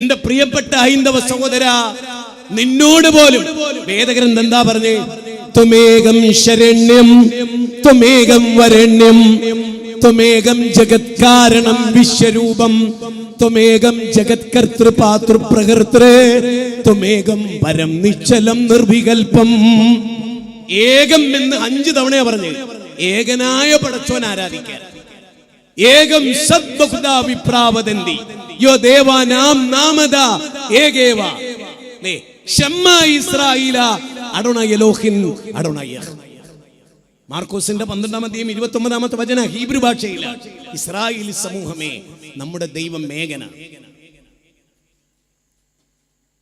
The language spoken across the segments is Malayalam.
എന്റെ പ്രിയപ്പെട്ട ഹൈന്ദവ സഹോദര നിന്നോട് പോലും വേദഗ്രന്ഥം എന്താ പറഞ്ഞേ? ത്വമേകം ശരണ്യം ത്വമേകം വരണ്യം ത്വമേകം ജഗത്കാരണം വിശ്വരൂപം ത്വമേകം ജഗത്കർത്തൃപാതൃ പ്രകൃതൃ ത്വമേകം പരം നിശ്ചലം നിർവികൽപ്പം. ഏകം എന്ന് അഞ്ചു തവണയാ പറഞ്ഞു. ഏകനായ പടച്ചോൻ ആരാധിക്കാൻ. ഏകം സദ്ബഹുദാ വിപ്രാവദന്തി യോ ദേവാനാം നാമദ? ഏകേവ? നേ ഷമ്മ ഇസ്രായേല അടോണ എലോഹിൻ അടോണ. മാർക്കോസിന്റെ പന്ത്രണ്ടാം അധ്യയം ഇരുപത്തി ഒമ്പതാമത്തെ വചന ഹീബ്രു ഭാഷയില. ഇസ്രായേൽ സമൂഹമേ നമ്മുടെ ദൈവം മേഘന.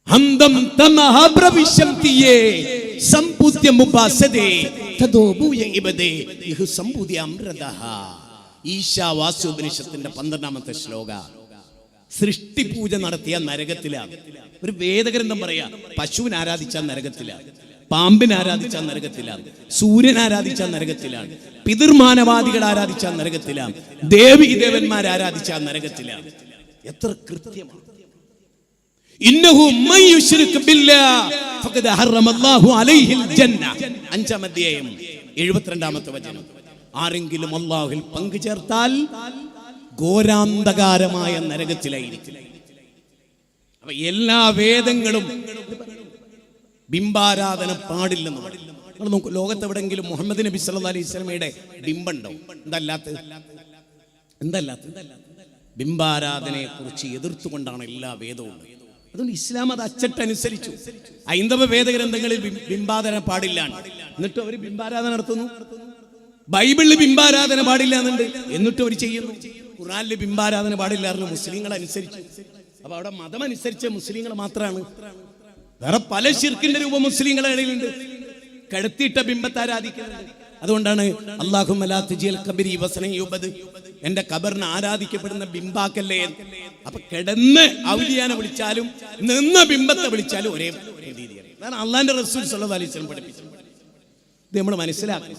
ഹന്തം തമഹ പ്രവിശംതിയേ സംപൂത്യമുപാസതേ തദോ ഭൂയ ഇബദേ ഇഹു സംപൂത്യാമൃതഃ ഈശാവാസ്യോപനിഷത്തിന്റെ പന്ത്രണ്ടാമത്തെ ശ്ലോക. സൃഷ്ടിപൂജ നടത്തിയ നരകത്തിലാണ്. ഒരു വേദഗ്രന്ഥം പറയാ പശുവിനെ ആരാധിച്ച നരകത്തിലാണ് പാമ്പിനെ ആരാധിച്ച നരകത്തിലാണ് സൂര്യൻ ആരാധിച്ച നരകത്തിലാണ് പിതൃമാനവാദികൾ ആരാധിച്ച നരകത്തിലാണ് ദേവി ദേവന്മാർ ആരാധിച്ച നരകത്തിലാണ്. എത്ര കൃത്യമാണ്. അഞ്ചാം അധ്യായം 72ാമത്തെ വചനം. ആരെങ്കിലും അള്ളാഹുൽ പങ്കു ചേർത്താൽ ഘോരാന്തകാരമായ നരകത്തിലായിരിക്കും. അപ്പൊ എല്ലാ വേദങ്ങളും ബിംബാരാധന പാടില്ലെന്ന് പറയും. നിങ്ങൾ നോക്കൂ ലോകത്തെവിടെങ്കിലും മുഹമ്മദ് നബി സല്ലാ അലൈഹി സ്വലമയുടെ ബിംബുണ്ടോ എന്തല്ലാത്ത? എന്തല്ലാത്ത? ബിംബാരാധനയെ കുറിച്ച് എതിർത്തുകൊണ്ടാണ് എല്ലാ വേദവും അതുകൊണ്ട് ഇസ്ലാം അത് അച്ചട്ടനുസരിച്ചു. ഹൈന്ദവ വേദഗ്രന്ഥങ്ങളിൽ ബിംബാധന പാടില്ല എന്നിട്ട് അവർ ബിംബാരാധന നടത്തുന്നു? ബൈബിളിൽ ബിംബാരാധന പാടില്ല എന്നുണ്ട്. എന്നിട്ട് അവർ ചെയ്യുന്നു? ഖുറാനിൽ ബിംബാരാധന പാടില്ലായിരുന്നു. മുസ്ലിങ്ങൾ അനുസരിച്ചു അപ്പൊ അവിടെ മതം അനുസരിച്ച മുസ്ലിങ്ങൾ മാത്രമാണ് വേറെ പല ശിർക്കിന്റെ രൂപം മുസ്ലിങ്ങളുടെ ഇടയിലുണ്ട്. കടത്തിയിട്ട ബിംബത്തെ ആരാധിക്കുന്നത്? അതുകൊണ്ടാണ് അള്ളാഹു എന്റെ കബറിന് ആരാധിക്കപ്പെടുന്ന ബിംബാക്കല്ലേ. അപ്പൊ കിടന്ന് ഔലിയാനെ വിളിച്ചാലും നിന്ന ബിംബത്തെ വിളിച്ചാലും ഒരേ അതാണ് അള്ളാന്റെ റസൂൽ പഠിപ്പിച്ചു പഠിപ്പിച്ചത്. ഇത് നമ്മൾ മനസ്സിലാക്കണം.